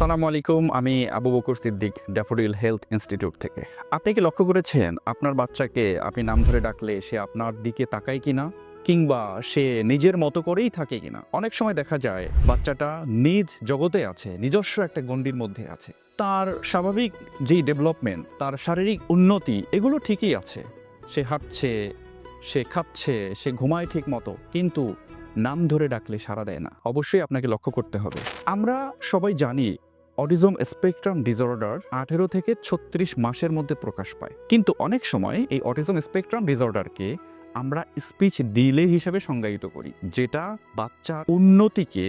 আসসালামু আলাইকুম, আমি Abu Bakar Siddique, Daffodil health institute থেকে। আপনি কি লক্ষ্য করেছেন আপনার বাচ্চাকে আপনি নাম ধরে ডাকলে সে আপনার দিকে তাকায় কিনা, কিংবা সে নিজের মতো করেই থাকে কিনা? অনেক সময় দেখা যায় বাচ্চাটা নিজ জগতে আছে, নিজস্ব একটা গণ্ডির মধ্যে আছে। তার স্বাভাবিক যেই ডেভেলপমেন্ট, তার শারীরিক উন্নতি, এগুলো ঠিকই আছে। সে হাঁটছে, সে খাচ্ছে, সে ঘুমায় ঠিক মতো, কিন্তু নাম ধরে ডাকলে সাড়া দেয় না। অবশ্যই আপনাকে লক্ষ্য করতে হবে। আমরা সবাই জানি অটিজম স্পেকট্রাম ডিসঅর্ডার আঠেরো থেকে ছত্রিশ মাসের মধ্যে প্রকাশ পায়। কিন্তু অনেক সময় এই অটিজম স্পেকট্রাম ডিসঅর্ডারকে আমরা স্পিচ ডিলে হিসেবে সংজ্ঞায়িত করি, যেটা বাচ্চার উন্নতিকে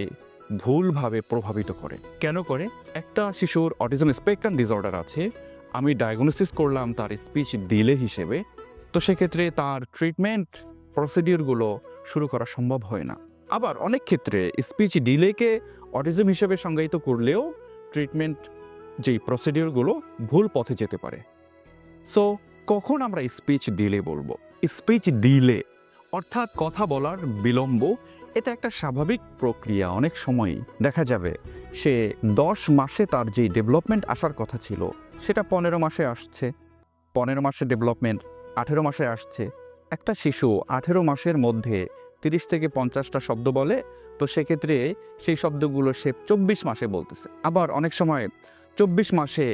ভুলভাবে প্রভাবিত করে। কেন করে? একটা শিশুর অটিজম স্পেকট্রাম ডিসঅর্ডার আছে, আমি ডায়াগনোসিস করলাম তার স্পিচ ডিলে হিসেবে, তো সেক্ষেত্রে তার ট্রিটমেন্ট প্রসিডিওরগুলো শুরু করা সম্ভব হয় না। আবার অনেক ক্ষেত্রে স্পিচ ডিলেকে অটিজম হিসেবে সংজ্ঞায়িত করলেও ট্রিটমেন্ট যেই প্রসিডিওরগুলো ভুল পথে যেতে পারে। সো কখন আমরা স্পিচ ডিলে বলব? স্পিচ ডিলে অর্থাৎ কথা বলার বিলম্ব, এটা একটা স্বাভাবিক প্রক্রিয়া। অনেক সময়ই দেখা যাবে, সে দশ মাসে তার যে ডেভেলপমেন্ট আসার কথা ছিল, সেটা পনেরো মাসে আসছে। পনেরো মাসে ডেভেলপমেন্ট আঠেরো মাসে আসছে। একটা শিশু আঠেরো মাসের মধ্যে তিরিশ থেকে পঞ্চাশটা শব্দ বলে তো সেক্ষেত্রে সেই শব্দগুলো সে চব্বিশ মাসে বলতেছে। আবার অনেক সময় চব্বিশ মাসে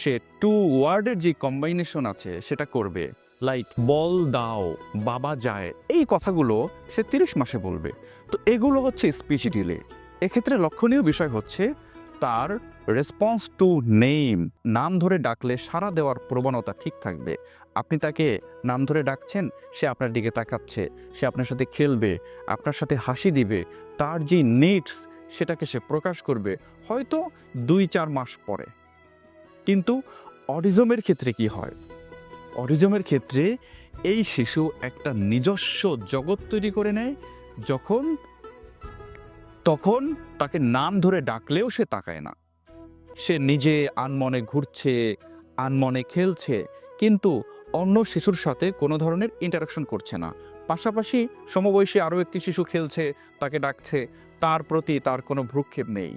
সে টু ওয়ার্ডের যে কম্বাইনেশন আছে, সেটা করবে। লাইক বল, দাও, বাবা যায়, এই কথাগুলো সে তিরিশ মাসে বলবে। তো এগুলো হচ্ছে স্পিচ ডিলে এক্ষেত্রে লক্ষণীয় বিষয় হচ্ছে তার রেসপন্স টু নেম নাম ধরে ডাকলে সাড়া দেওয়ার প্রবণতা ঠিক থাকবে। আপনি তাকে নাম ধরে ডাকছেন, সে আপনার দিকে তাকাচ্ছে, সে আপনার সাথে খেলবে, আপনার সাথে হাসি দিবে, তার যে নিডস সেটাকে সে প্রকাশ করবে, হয়তো দুই চার মাস পরে। কিন্তু অটিজমের ক্ষেত্রে কি হয়? অটিজমের ক্ষেত্রে এই শিশু একটা নিজস্ব জগৎ তৈরি করে নেয়, যখন তখন তাকে নাম ধরে ডাকলেও সে তাকায় না। সে নিজে আনমনে ঘুরছে, আনমনে খেলছে, কিন্তু অন্য শিশুর সাথে কোনো ধরনের ইন্টারাকশন করছে না। পাশাপাশি সমবয়সী আরও একটি শিশু খেলছে, তাকে ডাকছে, তার প্রতি তার কোনো ভ্রুক্ষেপ নেই।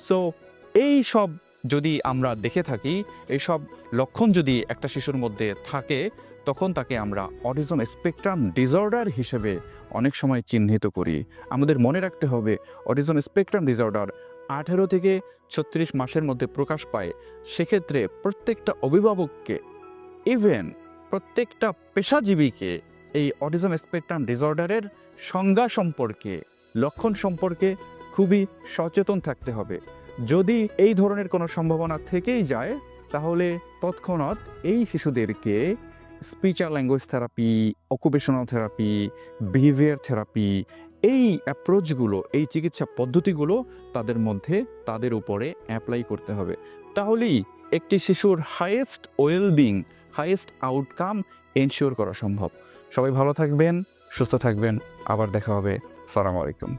সো এই সব যদি আমরা দেখে থাকি, এই সব লক্ষণ যদি একটা শিশুর মধ্যে থাকে তখন তাকে আমরা অটিজম স্পেকট্রাম ডিসঅর্ডার হিসেবে অনেক সময় চিহ্নিত করি। আমাদের মনে রাখতে হবে, অটিজম স্পেকট্রাম ডিসঅর্ডার আঠেরো থেকে ছত্রিশ মাসের মধ্যে প্রকাশ পায়। সেক্ষেত্রে প্রত্যেকটা অভিভাবককে ইভেন প্রত্যেকটা পেশাজীবীকে এই অটিজম স্পেকট্রাম ডিসঅর্ডারের সংজ্ঞা সম্পর্কে, লক্ষণ সম্পর্কে খুবই সচেতন থাকতে হবে। যদি এই ধরনের কোনো সম্ভাবনা থেকেই যায়, তাহলে তৎক্ষণাৎ এই শিশুদেরকে স্পিচ আর language therapy occupational therapy behaviour therapy এই অ্যাপ্রোচগুলো এই চিকিৎসা পদ্ধতিগুলো তাদের মধ্যে, তাদের উপরে অ্যাপ্লাই করতে হবে। তাহলেই একটি শিশুর highest wellbeing highest outcome ensure করা সম্ভব। সবাই ভালো থাকবেন, সুস্থ থাকবেন। আবার দেখা হবে। সালাম আলাইকুম।